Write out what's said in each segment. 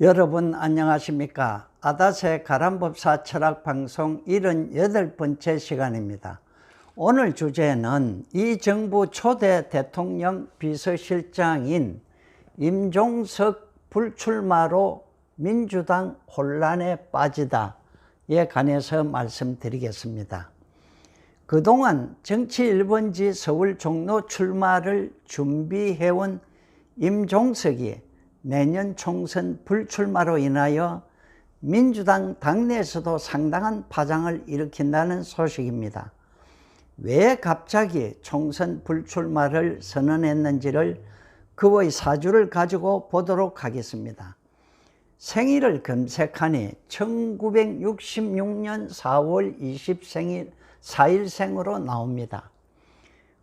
여러분 안녕하십니까? 아다세 가람법사 철학방송 78번째 시간입니다. 오늘 주제는 이 정부 초대 대통령 비서실장인 임종석 불출마로 민주당 혼란에 빠지다에 관해서 말씀드리겠습니다. 그동안 정치 1번지 서울 종로 출마를 준비해온 임종석이 내년 총선 불출마로 인하여 민주당 당내에서도 상당한 파장을 일으킨다는 소식입니다. 왜 갑자기 총선 불출마를 선언했는지를 그의 사주를 가지고 보도록 하겠습니다. 생일을 검색하니 1966년 4월 20생일 4일생으로 나옵니다.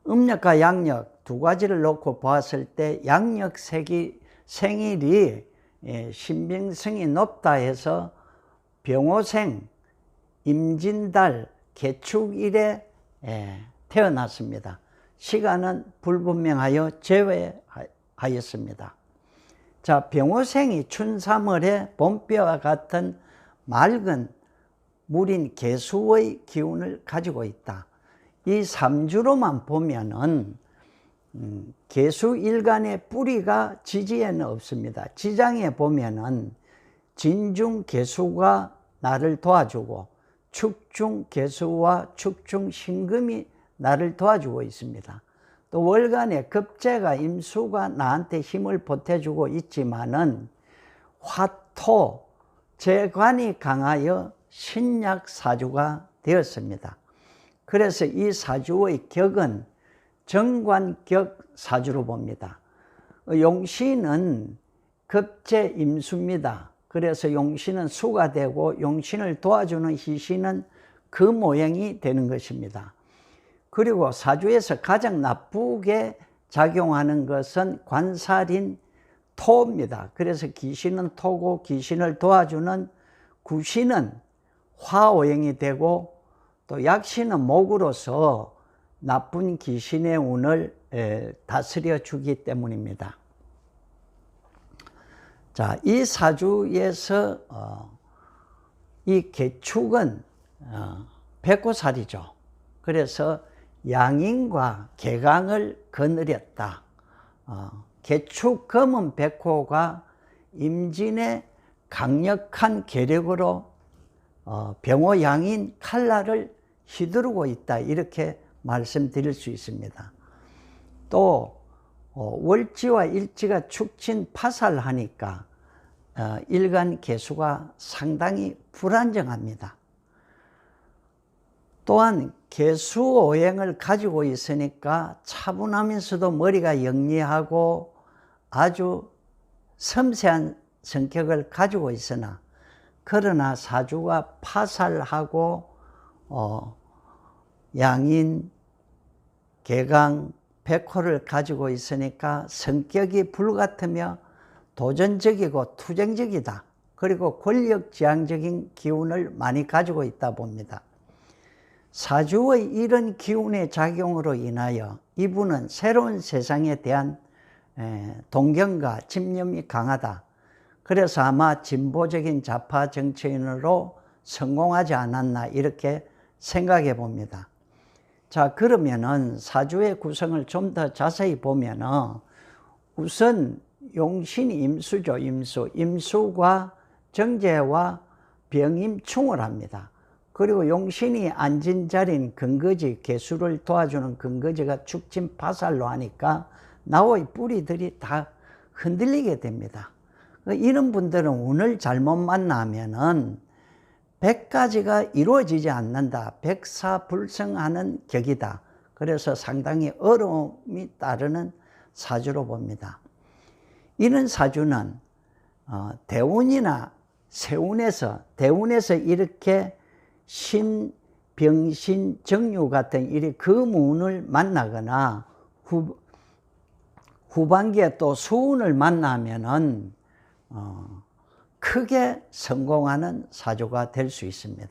음력과 양력 두 가지를 놓고 보았을 때 양력색이 생일이 예, 신빙성이 높다 해서 병호생, 임진달, 개축일에 예, 태어났습니다. 시간은 불분명하여 제외하였습니다. 자, 병호생이 춘삼월에 봄비와 같은 맑은 물인 개수의 기운을 가지고 있다. 이 삼주로만 보면은 음, 개수 일간의 뿌리가 지지에는 없습니다. 지장에 보면은 진중 개수가 나를 도와주고 축중 개수와 축중 신금이 나를 도와주고 있습니다. 또 월간에 급제가 임수가 나한테 힘을 보태주고 있지만은 화토 재관이 강하여 신약 사주가 되었습니다. 그래서 이 사주의 격은 정관격 사주로 봅니다. 용신은 급제 임수입니다. 그래서 용신은 수가 되고 용신을 도와주는 희신은 그 모양이 되는 것입니다. 그리고 사주에서 가장 나쁘게 작용하는 것은 관살인 토입니다. 그래서 귀신은 토고 귀신을 도와주는 구신은 화오행이 되고 또 약신은 목으로서 나쁜 귀신의 운을 다스려 주기 때문입니다. 자, 이 사주에서 어, 이 개축은 어, 백호살이죠. 그래서 양인과 개강을 거느렸다. 어, 개축 검은 백호가 임진의 강력한 계력으로 어, 병호 양인 칼날을 휘두르고 있다. 이렇게 말씀드릴 수 있습니다. 또 어, 월지와 일지가 축친 파살하니까 어, 일간 개수가 상당히 불안정합니다. 또한 개수 오행을 가지고 있으니까 차분하면서도 머리가 영리하고 아주 섬세한 성격을 가지고 있으나 그러나 사주가 파살하고 어, 양인, 개강, 백호를 가지고 있으니까 성격이 불같으며 도전적이고 투쟁적이다. 그리고 권력지향적인 기운을 많이 가지고 있다 봅니다. 사주의 이런 기운의 작용으로 인하여 이분은 새로운 세상에 대한 동경과 집념이 강하다. 그래서 아마 진보적인 좌파 정치인으로 성공하지 않았나 이렇게 생각해 봅니다. 자, 그러면은 사주의 구성을 좀 더 자세히 보면은 우선 용신이 임수죠, 임수. 임수가 정제와 병임충을 합니다. 그리고 용신이 앉은 자리인 근거지, 개수를 도와주는 근거지가 축진 파살로 하니까 나의 뿌리들이 다 흔들리게 됩니다. 이런 분들은 운을 잘못 만나면은 백가지가 이루어지지 않는다. 백사불성하는 격이다. 그래서 상당히 어려움이 따르는 사주로 봅니다. 이런 사주는 어, 대운이나 세운에서 대운에서 이렇게 신, 병 신, 정유 같은 일이 그 문을 만나거나 후, 후반기에 또 수운을 만나면은 어, 크게 성공하는 사주가 될 수 있습니다.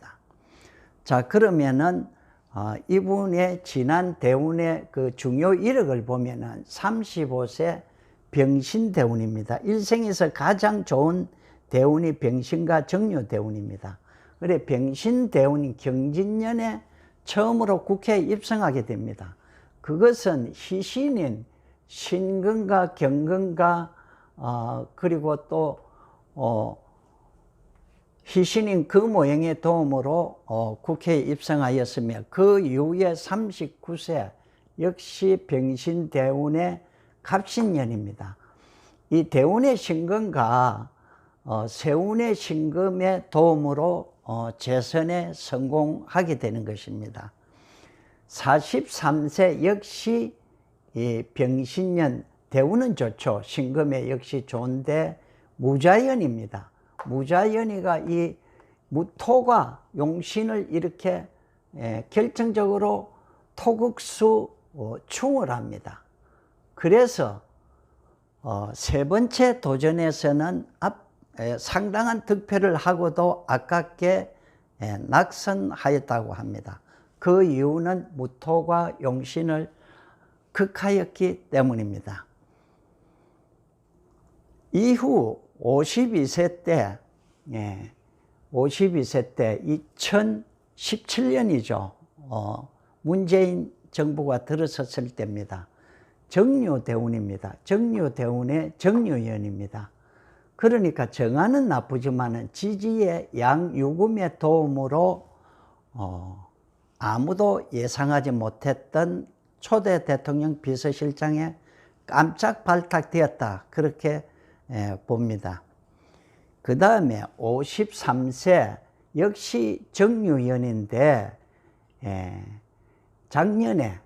자, 그러면은 어, 이분의 지난 대운의 그 중요 이력을 보면은 35세 병신 대운입니다. 일생에서 가장 좋은 대운이 병신과 정묘 대운입니다. 그래 병신 대운인 경진년에 처음으로 국회에 입성하게 됩니다. 그것은 희신인 신근과 경근과 어, 그리고 또 어, 희신인 그 모형의 도움으로 어, 국회에 입성하였으며 그 이후에 39세 역시 병신 대운의 갑신년입니다. 이 대운의 신금과 어, 세운의 신금의 도움으로 어, 재선에 성공하게 되는 것입니다. 43세 역시 이 병신년 대운은 좋죠. 신금에 역시 좋은데 무자연입니다. 무자연이가 이 무토가 용신을 이렇게 예, 결정적으로 토국수 어, 충을 합니다. 그래서 어, 세 번째 도전에서는 상당한 득표를 하고도 아깝게 에, 낙선하였다고 합니다. 그 이유는 무토가 용신을 극하였기 때문입니다. 이후 52세 때, 예, 52세 때 2017년이죠. 어, 문재인 정부가 들어섰을 때입니다. 정료대운입니다. 정료대운의 정료연입니다. 그러니까 정화는 나쁘지만 지지의 양유금의 도움으로 어, 아무도 예상하지 못했던 초대 대통령 비서실장에 깜짝 발탁되었다. 그렇게 예, 봅니다. 그 다음에 53세 역시 정유연인데 예, 작년에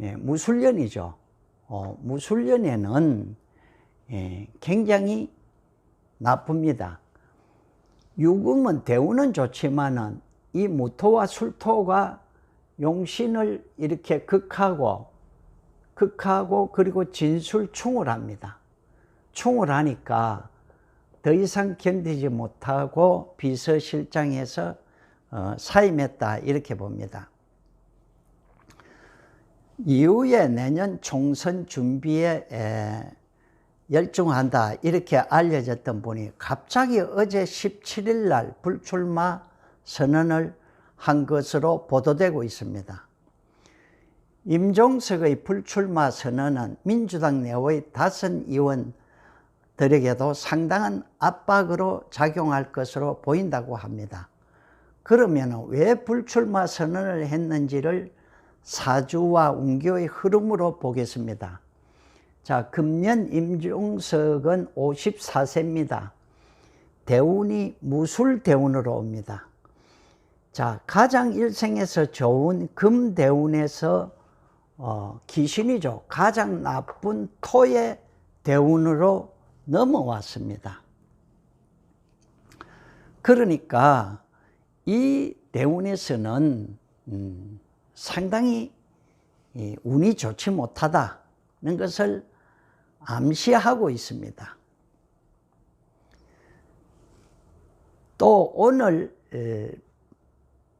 예, 무술년이죠. 어, 무술년에는 예, 굉장히 나쁩니다. 유금은 대우는 좋지만은 이 무토와 술토가 용신을 이렇게 극하고 극하고 그리고 진술충을 합니다. 충을 하니까 더 이상 견디지 못하고 비서실장에서 어, 사임했다 이렇게 봅니다. 이후에 내년 총선 준비에 에, 열중한다 이렇게 알려졌던 분이 갑자기 어제 17일 날 불출마 선언을 한 것으로 보도되고 있습니다. 임종석의 불출마 선언은 민주당 내의 다섯 의원 들에게도 상당한 압박으로 작용할 것으로 보인다고 합니다. 그러면 왜 불출마 선언을 했는지를 사주와 운교의 흐름으로 보겠습니다. 자, 금년 임종석은 54세입니다. 대운이 무술대운으로 옵니다. 자, 가장 일생에서 좋은 금대운에서 어, 귀신이죠. 가장 나쁜 토의 대운으로 넘어왔습니다. 그러니까 이 대운에서는 음, 상당히 운이 좋지 못하다는 것을 암시하고 있습니다. 또 오늘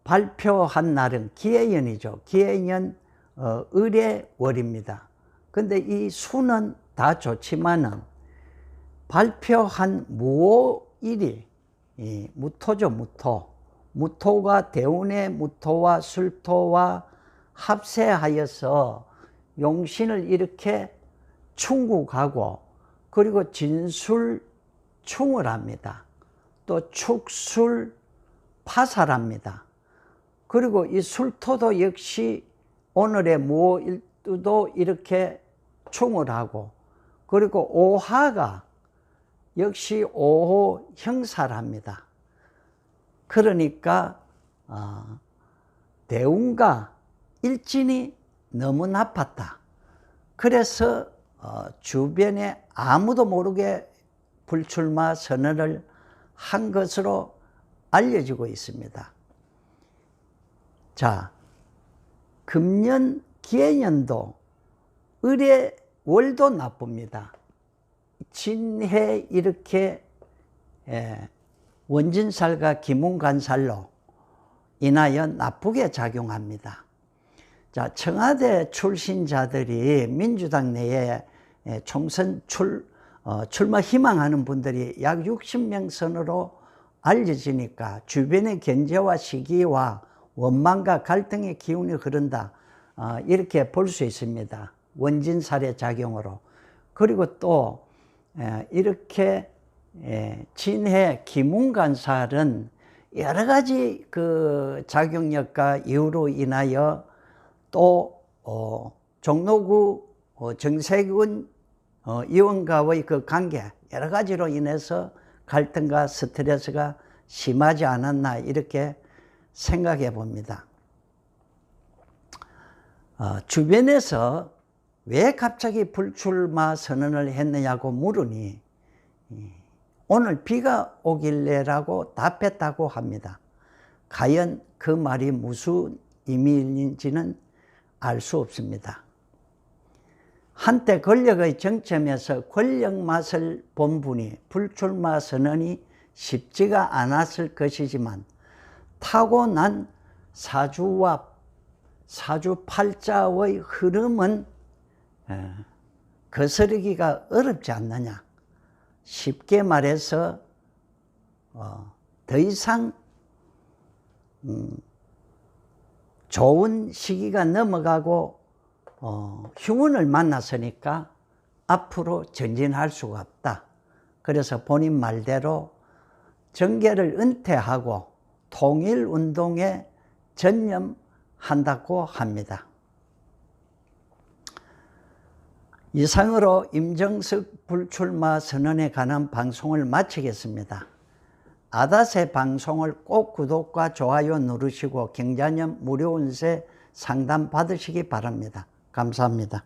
발표한 날은 기해년이죠. 기해년 어, 의례월입니다. 근데 이 수는 다 좋지만은 발표한 무오일이 무토죠, 무토. 무토가 대운의 무토와 술토와 합세하여서 용신을 이렇게 충국하고 그리고 진술 충을 합니다. 또 축술 파살합니다. 그리고 이 술토도 역시 오늘의 무일도 이렇게 충을 하고 그리고 오하가 역시 오호 형사를 합니다. 그러니까 어, 대운과 일진이 너무 나빴다. 그래서 어, 주변에 아무도 모르게 불출마 선언을 한 것으로 알려지고 있습니다. 자, 금년 기해년도 을의 월도 나쁩니다. 진해 이렇게 예, 원진살과 기문간살로 인하여 나쁘게 작용합니다. 자, 청와대 출신자들이 민주당 내에 총선 출, 어, 출마 희망하는 분들이 약 60명 선으로 알려지니까 주변의 견제와 시기와 원망과 갈등의 기운이 흐른다. 어, 이렇게 볼 수 있습니다. 원진 살해 작용으로. 그리고 또 에, 이렇게 에, 진해 김웅간살은 여러 가지 그 작용력과 이유로 인하여 또 어, 종로구 어, 정세균 어, 의원과의 그 관계 여러 가지로 인해서 갈등과 스트레스가 심하지 않았나 이렇게 생각해 봅니다. 어, 주변에서 왜 갑자기 불출마 선언을 했느냐고 물으니 이, 오늘 비가 오길래라고 답했다고 합니다. 과연 그 말이 무슨 의미인지는 알 수 없습니다. 한때 권력의 정점에서 권력 맛을 본 분이 불출마 선언이 쉽지가 않았을 것이지만 타고난 사주와 사주팔자의 흐름은 에, 거스르기가 어렵지 않느냐. 쉽게 말해서 어, 더 이상 음, 좋은 시기가 넘어가고 어, 휴문을 만났으니까 앞으로 전진할 수가 없다. 그래서 본인 말대로 정계를 은퇴하고 통일운동에 전념한다고 합니다. 이상으로 임정석 불출마 선언에 관한 방송을 마치겠습니다. 아다세 방송을 꼭 구독과 좋아요 누르시고 경자년 무료 운세 상담 받으시기 바랍니다. 감사합니다.